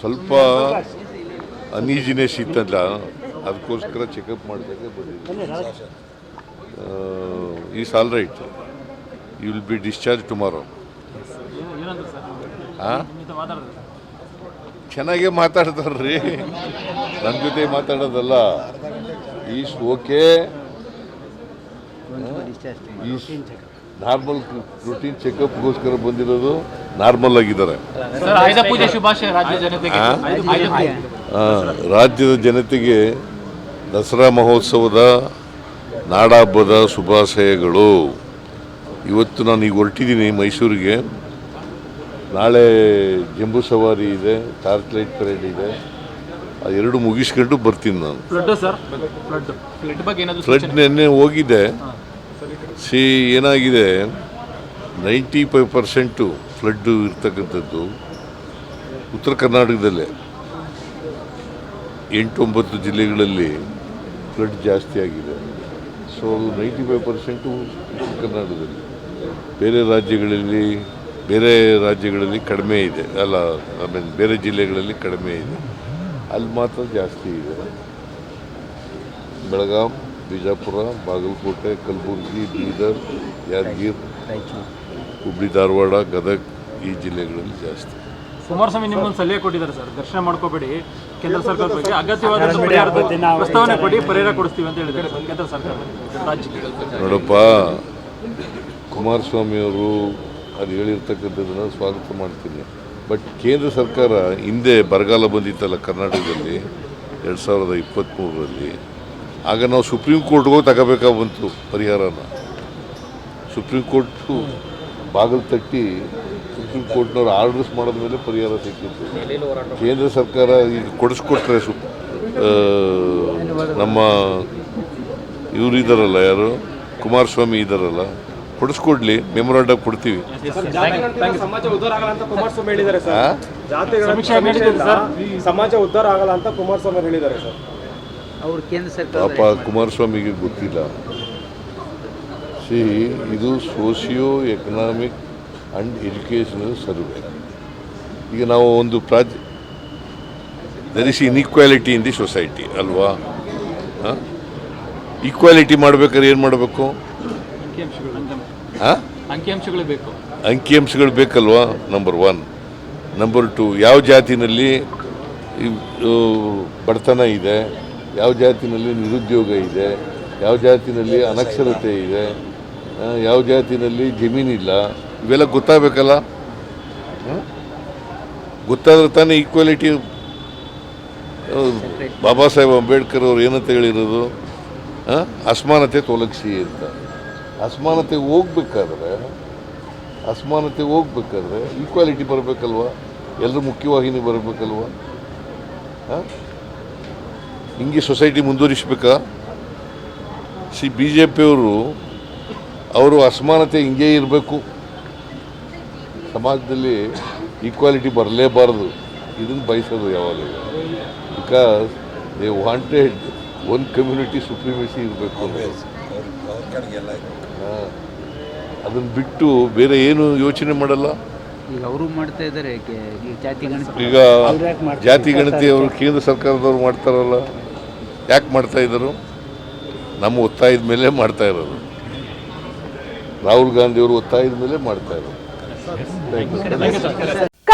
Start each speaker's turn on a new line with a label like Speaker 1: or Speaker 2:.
Speaker 1: ಸ್ವಲ್ಪ ಅನೀಜಿನೆಸ್ ಇತ್ತಲ್ಲ ಅದಕ್ಕೋಸ್ಕರ ಚೆಕಪ್ ಮಾಡಿದಾಗ ಬಂದಿದ್ದೆ is all right you will be discharge tomorrow ಹಾಂ ಚೆನ್ನಾಗೇ ಮಾತಾಡ್ತಾರ್ರಿ. ನನ್ನ ಜೊತೆ ಮಾತಾಡೋದಲ್ಲ. ಈಸ್ ಓಕೆ ನಾರ್ಮಲ್ ರೂಟೀನ್ ಚೆಕಪ್ಗೋಸ್ಕರ ಬಂದಿರೋದು. ನಾರ್ಮಲ್ ಆಗಿದ್ದಾರೆ.
Speaker 2: ಸರ್ ಆಯುಧ ಶುಭಾಶಯ ರಾಜ್ಯ ಜನತೆಗೆ.
Speaker 1: ಆ?
Speaker 2: ಆಯುಧ ಪೂಜೆ.
Speaker 1: ಆ, ರಾಜ್ಯದ ಜನತೆಗೆ ದಸರಾ ಮಹೋತ್ಸವದ ನಾಡಹಬ್ಬದ ಶುಭಾಶಯಗಳು. ಇವತ್ತು ನಾನು ಈಗ ಹೊರಟಿದ್ದೀನಿ ಮೈಸೂರಿಗೆ. ನಾಳೆ ಜಂಬೂ ಸವಾರಿ ಇದೆ ಟಾರ್ಚ್ ಲೈಟ್ ಪರೇಡ್ ಇದೆ. ಆ ಎರಡು ಮುಗಿಸ್ಕೊಂಡು ಬರ್ತೀನಿ ನಾನು.
Speaker 2: ಫ್ಲಡ್
Speaker 1: ನೆನ್ನೆ ಹೋಗಿದೆ. ಸಿ ಏನಾಗಿದೆ? ನೈಂಟಿ ಫೈವ್ ಪರ್ಸೆಂಟು ಫ್ಲಡ್ಡು ಇರ್ತಕ್ಕಂಥದ್ದು ಉತ್ತರ ಕರ್ನಾಟಕದಲ್ಲೇ. ಎಂಟೊಂಬತ್ತು ಜಿಲ್ಲೆಗಳಲ್ಲಿ ಫ್ಲಡ್ ಜಾಸ್ತಿ ಆಗಿದೆ. ಸೊ ಅದು ನೈಂಟಿ ಫೈವ್ ಪರ್ಸೆಂಟು ಉತ್ತರ ಕರ್ನಾಟಕದಲ್ಲಿ. ಬೇರೆ ರಾಜ್ಯಗಳಲ್ಲಿ ಬೇರೆ ರಾಜ್ಯಗಳಲ್ಲಿ ಕಡಿಮೆ ಇದೆ. ಅಲ್ಲ ಐ ಮೀನ್ ಬೇರೆ ಜಿಲ್ಲೆಗಳಲ್ಲಿ ಕಡಿಮೆ ಇದೆ. ಅಲ್ಲಿ ಮಾತ್ರ ಜಾಸ್ತಿ ಇದೆ. ಬೆಳಗಾಂ, ಬಿಜಾಪುರ, ಬಾಗಲಕೋಟೆ, ಕಲಬುರಗಿ, ಬೀದರ್, ಯಾದಗಿರ್. ಹುಬ್ಳಿ ಧಾರವಾಡ ಗದಗ ಈ ಜಿಲ್ಲೆಗಳಲ್ಲಿ ಜಾಸ್ತಿ.
Speaker 2: ಕುಮಾರಸ್ವಾಮಿ ನಿಮ್ಮೊಂದು ಸಲಹೆ ಕೊಟ್ಟಿದ್ದಾರೆ ಸರ್. ದರ್ಶನ ಮಾಡ್ಕೋಬೇಡಿ. ಕೇಂದ್ರ ಸರ್ಕಾರದ ಬಗ್ಗೆ ಅಗತ್ಯವಾದ ಪ್ರಸ್ತಾವನೆ ಕೊಡಿ ಪರಿಹಾರ ಕೊಡಿಸ್ತೀವಿ ಅಂತ ಹೇಳಿದ್ದಾರೆ ಕೇಂದ್ರ ಸರ್ಕಾರ
Speaker 1: ನೋಡಪ್ಪ ಕುಮಾರಸ್ವಾಮಿ ಅವರು ಅದು ಹೇಳಿರ್ತಕ್ಕಂಥದ್ದನ್ನು ಸ್ವಾಗತ ಮಾಡ್ತೀನಿ. ಬಟ್ ಕೇಂದ್ರ ಸರ್ಕಾರ ಹಿಂದೆ ಬರಗಾಲ ಬಂದಿತ್ತಲ್ಲ ಕರ್ನಾಟಕದಲ್ಲಿ ಎರಡು ಸಾವಿರದ ಇಪ್ಪತ್ತ್ಮೂರರಲ್ಲಿ ಆಗ ನಾವು ಸುಪ್ರೀಂ ಕೋರ್ಟ್ಗೆ ಹೋಗಿ ತಗೋಬೇಕಾಗಿ ಬಂತು ಪರಿಹಾರನ? ಸುಪ್ರೀಂ ಕೋರ್ಟು ಬಾಗಿಲು ತಟ್ಟಿ ಸುಪ್ರೀಂ ಕೋರ್ಟ್ನವ್ರು ಆರ್ಡರ್ಸ್ ಮಾಡಿದ ಮೇಲೆ ಪರಿಹಾರ ಸಿಕ್ಕಿತ್ತು. ಕೇಂದ್ರ ಸರ್ಕಾರ ಈಗ ಕೊಡಿಸ್ಕೊಟ್ರೆ ಸು ನಮ್ಮ ಇವರು ಇದ್ದಾರಲ್ಲ ಯಾರು? ಕುಮಾರಸ್ವಾಮಿ ಇದ್ದಾರಲ್ಲ ಕೊಡಿಸ್ಕೊಡ್ಲಿ ಮೆಮೊರಾಂಡಮ್ ಕೊಡ್ತೀವಿ.
Speaker 3: ಸಮಾಜ ಉದ್ಧಾರ ಆಗಲ್ಲ ಅಂತ ಕುಮಾರಸ್ವಾಮಿ ಹೇಳಿದ್ದಾರೆ ಸರ್. ಜಾತಿಗಳ
Speaker 2: ಸಮೀಕ್ಷೆ ನಡೆದಿದೆ ಸರ್.
Speaker 3: ಸಮಾಜ ಉದ್ಧಾರ ಆಗಲ್ಲ ಅಂತ ಕುಮಾರಸ್ವಾಮಿ ಅವ್ರು ಸರ್.
Speaker 4: ಅವ್ರು ಕೇಂದ್ರ ಸರ್ಕಾರ
Speaker 1: ಪಾಪ ಕುಮಾರಸ್ವಾಮಿಗೆ ಗೊತ್ತಿಲ್ಲ. ಸಿ ಇದು socio economic and educational survey ಈಗ ನಾವು ಒಂದು ಪ್ರಾಜ್ there is inequality in the society ಅಲ್ವಾ? ಈಕ್ವಾಲಿಟಿ ಮಾಡ್ಬೇಕಾದ್ರೆ ಏನು ಮಾಡಬೇಕು?
Speaker 2: ಅಂಕಿಅಂಶಗಳು ಬೇಕು.
Speaker 1: ಅಂಕಿಅಂಶಗಳು ಬೇಕಲ್ವಾ? ನಂಬರ್ ಒನ್ ನಂಬರ್ ಟು ಯಾವ ಜಾತಿನಲ್ಲಿ ಬಡತನ ಇದೆ? ಯಾವ ಜಾತಿನಲ್ಲಿ ನಿರುದ್ಯೋಗ ಇದೆ? ಯಾವ ಜಾತಿನಲ್ಲಿ ಅನಕ್ಷರತೆ ಇದೆ ಯಾವ ಜಾತಿನಲ್ಲಿ ಜಮೀನಿಲ್ಲ ಇವೆಲ್ಲ ಗೊತ್ತಾಗಬೇಕಲ್ಲ? ಗೊತ್ತಾದ್ರೆ ತಾನೇ ಈಕ್ವಾಲಿಟಿ ಬಾಬಾ ಸಾಹೇಬ್ ಅಂಬೇಡ್ಕರ್ ಅವ್ರು ಏನಂತ ಹೇಳಿರೋದು? ಅಸಮಾನತೆ ತೊಲಗಿಸಿ ಅಂತ. ಅಸಮಾನತೆ ಹೋಗ್ಬೇಕಾದ್ರೆ ಅಸಮಾನತೆ ಹೋಗ್ಬೇಕಾದ್ರೆ ಈಕ್ವಾಲಿಟಿ ಬರಬೇಕಲ್ವ? ಎಲ್ಲರೂ ಮುಖ್ಯವಾಹಿನಿ ಬರಬೇಕಲ್ವಾ? ಹಿಂಗೆ ಸೊಸೈಟಿ ಮುಂದುವರಿಸ್ಬೇಕಾ? ಸಿ ಬಿ ಜೆ ಪಿಯವರು ಅವರು ಅಸಮಾನತೆ ಹಿಂಗೆ ಇರಬೇಕು. ಸಮಾಜದಲ್ಲಿ ಈಕ್ವಾಲಿಟಿ ಬರಲೇಬಾರದು. ಇದನ್ನು ಬಯಸೋದು ಯಾವಾಗಲೂ. Because they wanted one community supremacy ಇರಬೇಕು ಅದನ್ನು ಬಿಟ್ಟು ಬೇರೆ ಏನು ಯೋಚನೆ ಮಾಡಲ್ಲ.
Speaker 4: ಈಗ ಅವರು ಮಾಡ್ತಾ ಇದ್ದಾರೆ ಈ ಜಾತಿ ಗಣತಿ.
Speaker 1: ಈಗ ಜಾತಿ ಗಣತಿ ಅವರು ಕೇಂದ್ರ ಸರ್ಕಾರದವರು ಮಾಡ್ತಾರಲ್ಲ. ಯಾಕೆ ಮಾಡ್ತಾ ಇದ್ದರು? ನಮ್ಮ ಒತ್ತಾಯದ ಮೇಲೆ ಮಾಡ್ತಾ ಇರೋದು. ರಾಹುಲ್ ಗಾಂಧಿ ಅವರು ಒತ್ತಾಯದ ಮೇಲೆ ಮಾಡ್ತಾ ಇರೋದು.